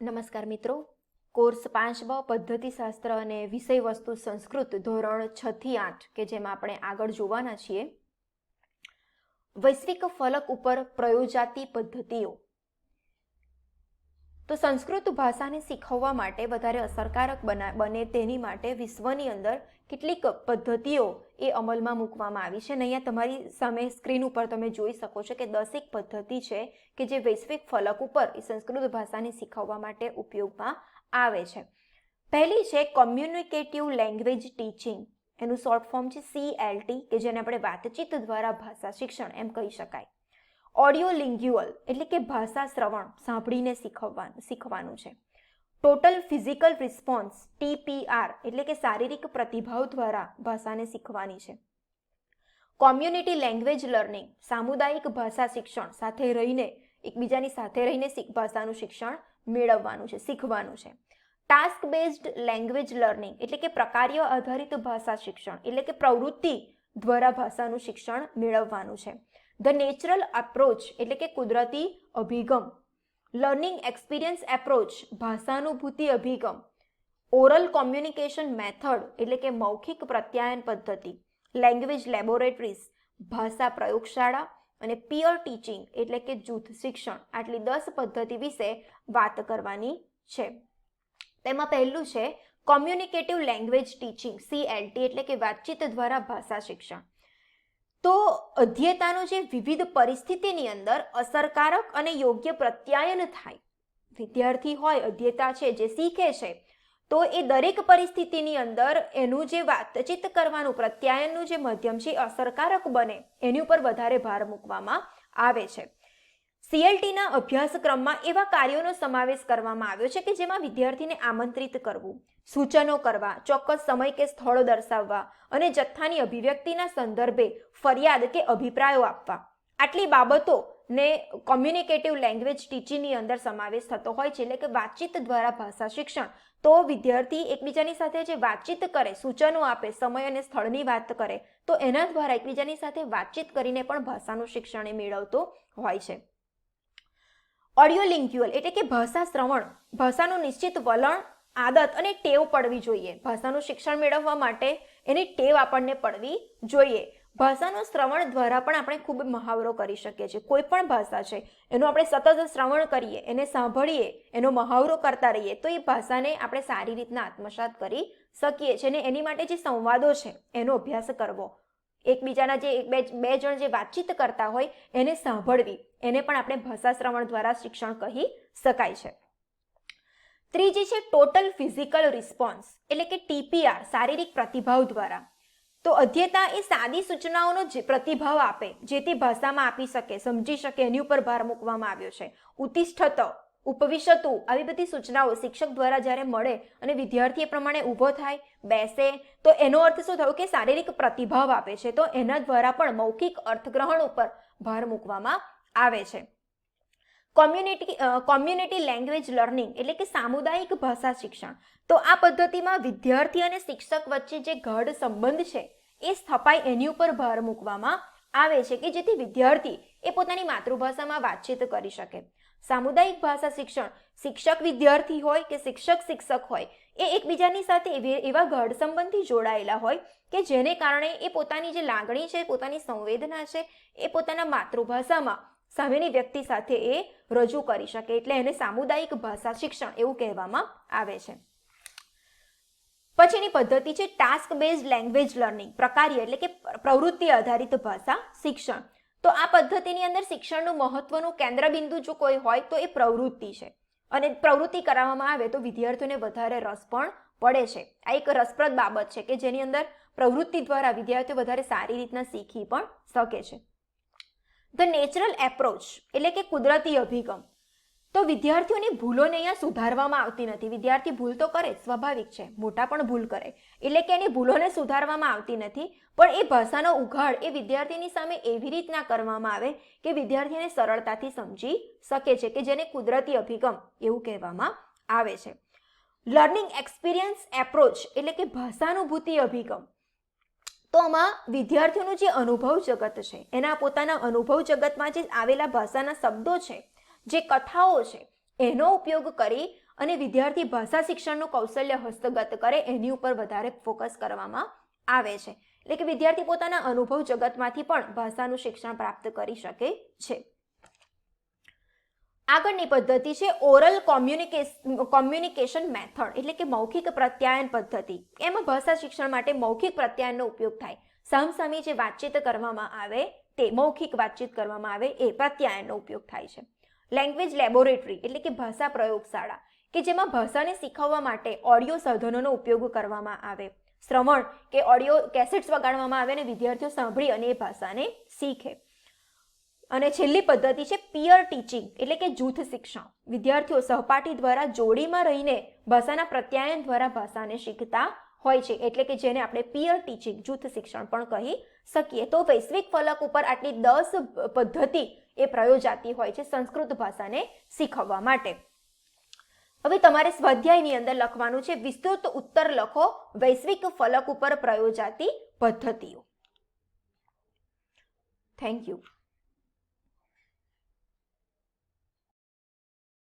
નમસ્કાર મિત્રો. કોર્સ પાંચ બ પદ્ધતિશાસ્ત્ર અને વિષય વસ્તુ સંસ્કૃત ધોરણ છ થી આઠ, કે જેમાં આપણે આગળ જોવાના છીએ. વૈશ્વિક ફલક ઉપર પ્રયોજાતી પદ્ધતિઓ. તો સંસ્કૃત ભાષાને શીખવવા માટે વધારે અસરકારક બના, બને તેની માટે વિશ્વની અંદર કેટલીક પદ્ધતિઓ એ અમલમાં મૂકવામાં આવી છે. અને અહીંયા તમારી સામે સ્ક્રીન ઉપર તમે જોઈ શકો છો કે દસેક પદ્ધતિ છે કે જે વૈશ્વિક ફલક ઉપર એ સંસ્કૃત ભાષાને શીખવવા માટે ઉપયોગમાં આવે છે. પહેલી છે કોમ્યુનિકેટિવ લેંગ્વેજ ટીચિંગ એનું શોર્ટ ફોર્મ છે સીએલટી કે જેને આપણે વાતચીત દ્વારા ભાષા શિક્ષણ એમ કહી શકાય. ઓડિયો લિંગ્યુઅલ એટલે કે ભાષા શ્રવણ, સાંભળીને શીખવવાનું, શીખવાનું છે. ટોટલ ફિઝિકલ રિસ્પોન્સ ટીપીઆર એટલે કે શારીરિક પ્રતિભાવ દ્વારા ભાષાને શીખવાની છે. કોમ્યુનિટી લેંગ્વેજ લર્નિંગ સામુદાયિક ભાષા શિક્ષણ, સાથે રહીને, એકબીજાની સાથે રહીને ભાષાનું શિક્ષણ મેળવવાનું છે, શીખવાનું છે. ટાસ્ક બેઝડ લેંગ્વેજ લર્નિંગ એટલે કે પ્રકાર્ય આધારિત ભાષા શિક્ષણ, એટલે કે પ્રવૃત્તિ દ્વારા ભાષાનું શિક્ષણ મેળવવાનું છે. ધ નેચરલ અપ્રોચ એટલે કે કુદરતી અભિગમ. લર્નિંગ એક્સપિરિયન્સ એપ્રોચ ભાષાનુભૂતિ અભિગમ. ઓરલ કોમ્યુનિકેશન મેથડ એટલે કે મૌખિક પ્રત્યાયન પદ્ધતિ. લેંગ્વેજ લેબોરેટરીઝ ભાષા પ્રયોગશાળા અને પિયર ટીચિંગ એટલે કે જૂથ શિક્ષણ. આટલી દસ પદ્ધતિ વિશે વાત કરવાની છે. તેમાં પહેલું છે કોમ્યુનિકેટિવ લેંગ્વેજ ટીચિંગ સીએલટી એટલે કે વાતચીત દ્વારા ભાષા શિક્ષણ. તો અધ્યતાનું જે વિવિધ પરિસ્થિતિની અંદર અસરકારક અને યોગ્ય પ્રત્યાયન થાય. વિદ્યાર્થી હોય, અધ્યતા છે, જે શીખે છે, તો એ દરેક પરિસ્થિતિની અંદર એનું જે વાતચીત કરવાનું, પ્રત્યાયનનું જે માધ્યમ છે અસરકારક બને. એની ઉપર વધારે ભાર મૂકવામાં આવે છે. સીએલટીના અભ્યાસક્રમમાં એવા કાર્યોનો સમાવેશ કરવામાં આવ્યો છે કે જેમાં વિદ્યાર્થીને આમંત્રિત કરવું, સૂચનો કરવા, ચોક્કસ સમય કે સ્થળો દર્શાવવા અને જથ્થાની અભિવ્યક્તિના સંદર્ભે ફરિયાદ કે અભિપ્રાયો આપવા. આટલી બાબતોને કોમ્યુનિકેટિવ લેંગ્વેજ ટીચિંગની અંદર સમાવેશ થતો હોય છે, એટલે કે વાતચીત દ્વારા ભાષા શિક્ષણ. તો વિદ્યાર્થી એકબીજાની સાથે જે વાતચીત કરે, સૂચનો આપે, સમય અને સ્થળની વાત કરે, તો એના દ્વારા એકબીજાની સાથે વાતચીત કરીને પણ ભાષાનું શિક્ષણ એ મેળવતો હોય છે. ઓડિયો લિંક્યુઅલ એટલે કે ભાષા શ્રવણ, ભાષાનું નિશ્ચિત વલણ, આદત અને ટેવ પડવી જોઈએ. ભાષાનું શિક્ષણ મેળવવા માટે એની ટેવ આપણને પડવી જોઈએ. ભાષાનું શ્રવણ દ્વારા પણ આપણે ખૂબ મહાવરો કરી શકીએ છીએ. કોઈ પણ ભાષા છે, એનું આપણે સતત શ્રવણ કરીએ, એને સાંભળીએ, એનો મહાવરો કરતા રહીએ, તો એ ભાષાને આપણે સારી રીતના આત્મસાત કરી શકીએ છીએ. અને એની માટે જે સંવાદો છે, એનો અભ્યાસ કરવો. એકબીજાના જે એક બે બે જણ જે વાતચીત કરતા હોય એને સાંભળવી. એને પણ આપણે ભાષા શ્રવણ દ્વારા શિક્ષણ કહી શકાય છે. ત્રીજી છે ટોટલ ફિઝિકલ રિસ્પોન્સ એટલે કે ટીપીઆર શારીરિક પ્રતિભાવ દ્વારા. તો અધ્યતા એ સાદી સૂચનાઓનો જે પ્રતિભાવ આપે, જે તે ભાષામાં આપી શકે, સમજી શકે, એની ઉપર ભાર મૂકવામાં આવ્યો છે. ઉતિષ્ઠત ઉપવિશતું આવી બધી સૂચનાઓ શિક્ષક દ્વારા જ્યારે મળે અને વિદ્યાર્થી એ પ્રમાણે ઊભો થાય, બેસે, તો એનો અર્થ શું થયો કે શારીરિક પ્રતિભાવ આપે છે. તો એના દ્વારા પણ મૌખિક અર્થગ્રહણ ઉપર ભાર મૂકવામાં આવે છે. કોમ્યુનિટી કોમ્યુનિટી લેંગ્વેજ લર્નિંગ એટલે કે સામુદાયિક ભાષા શિક્ષણ. તો આ પદ્ધતિમાં વિદ્યાર્થી અને શિક્ષક વચ્ચે જે ગાઢ સંબંધ છે, એ સ્થપાય એની ઉપર ભાર મૂકવામાં આવે છે કે જેથી વિદ્યાર્થી એ પોતાની માતૃભાષામાં વાતચીત કરી શકે. સામુદાયિક ભાષા શિક્ષણ શિક્ષક વિદ્યાર્થી હોય કે શિક્ષક શિક્ષક હોય, એ એકબીજાની સાથે એવી- ગાઢ સંબંધથી જોડાયેલા હોય કે જેને કારણે એ પોતાની જે લાગણી છે, પોતાની સંવેદના છે, એ પોતાના માતૃભાષામાં સામેની વ્યક્તિ સાથે એ રજૂ કરી શકે. એટલે એને સામુદાયિક ભાષા શિક્ષણ એવું કહેવામાં આવે છે. પછીની પદ્ધતિ છે ટાસ્ક બેઝ લેંગ્વેજ લર્નિંગ પ્રકાર્ય એટલે કે પ્રવૃત્તિ આધારિત ભાષા શિક્ષણ. તો આ પદ્ધતિની અંદર શિક્ષણનું મહત્વનું કેન્દ્રબિંદુ જો કોઈ હોય તો એ પ્રવૃત્તિ છે. અને પ્રવૃત્તિ કરાવવામાં આવે તો વિદ્યાર્થીઓને વધારે રસ પણ પડે છે. આ એક રસપ્રદ બાબત છે કે જેની અંદર પ્રવૃત્તિ દ્વારા વિદ્યાર્થીઓ વધારે સારી રીતના શીખી પણ શકે છે. ધ નેચરલ એપ્રોચ એટલે કે કુદરતી અભિગમ. તો વિદ્યાર્થીઓની ભૂલોને અહીંયા સુધારવામાં આવતી નથી. વિદ્યાર્થી ભૂલ તો કરે સ્વાભાવિક છે. મોટા પણ ભૂલ કરે. એટલે કે એની ભૂલોને સુધારવામાં આવતી નથી. પણ એ ભાષાનો ઉઘાડ એ વિદ્યાર્થીની સામે એવી રીતના કરવામાં આવે કે વિદ્યાર્થીને સરળતાથી સમજી શકે છે કે જેને કુદરતી અભિગમ એવું કહેવામાં આવે છે. લર્નિંગ એક્સપિરિયન્સ એપ્રોચ એટલે કે ભાષાનુભૂતિ અભિગમ. તો આમાં વિદ્યાર્થીઓનું જે અનુભવ જગત છે, એના પોતાના અનુભવ જગતમાં જે આવેલા ભાષાના શબ્દો છે જે કથાઓ છે, એનો ઉપયોગ કરી અને વિદ્યાર્થી ભાષા શિક્ષણનું કૌશલ્ય હસ્તગત કરે, એની ઉપર વધારે ફોકસ કરવામાં આવે છે. એટલે કે વિદ્યાર્થી પોતાના અનુભવ જગતમાંથી પણ ભાષાનું શિક્ષણ પ્રાપ્ત કરી શકે છે. આગળની પદ્ધતિ છે, ઓરલ કોમ્યુનિકેશન મેથડ, એટલે કે મૌખિક પ્રત્યાયન પદ્ધતિ. એમાં ભાષા શિક્ષણ માટે મૌખિક પ્રત્યાયનનો ઉપયોગ થાય. સામસામી જે વાતચીત કરવામાં આવે, તે મૌખિક વાતચીત કરવામાં આવે, એ પ્રત્યાયનનો ઉપયોગ થાય છે. લેંગ્વેજ લેબોરેટરી એટલે કે ભાષા પ્રયોગશાળા, કે જેમાં ભાષાને શીખવવા માટે ઓડિયો સાધનોનો ઉપયોગ કરવામાં આવે. શ્રવણ, કે ઓડિયો કેસેટ્સ વગાડવામાં આવે અને વિદ્યાર્થીઓ સાંભળી અને એ ભાષાને શીખે. અને છેલ્લી પદ્ધતિ છે પિયર ટીચિંગ એટલે કે જૂથ શિક્ષણ. વિદ્યાર્થીઓ સહપાઠી દ્વારા જોડીમાં રહીને ભાષાના પ્રત્યાયન દ્વારા ભાષાને શીખતા હોય છે. એટલે કે જેને આપણે પિયર ટીચિંગ જૂથ શિક્ષણ પણ કહી શકીએ. તો વૈશ્વિક ફલક ઉપર આટલી દસ પદ્ધતિ એ પ્રયોજાતી હોય છે સંસ્કૃત ભાષાને શીખવવા માટે. હવે તમારે સ્વાધ્યાયની અંદર લખવાનું છે, વિસ્તૃત ઉત્તર લખો વૈશ્વિક ફલક ઉપર પ્રયોજાતી પદ્ધતિઓ. Thank you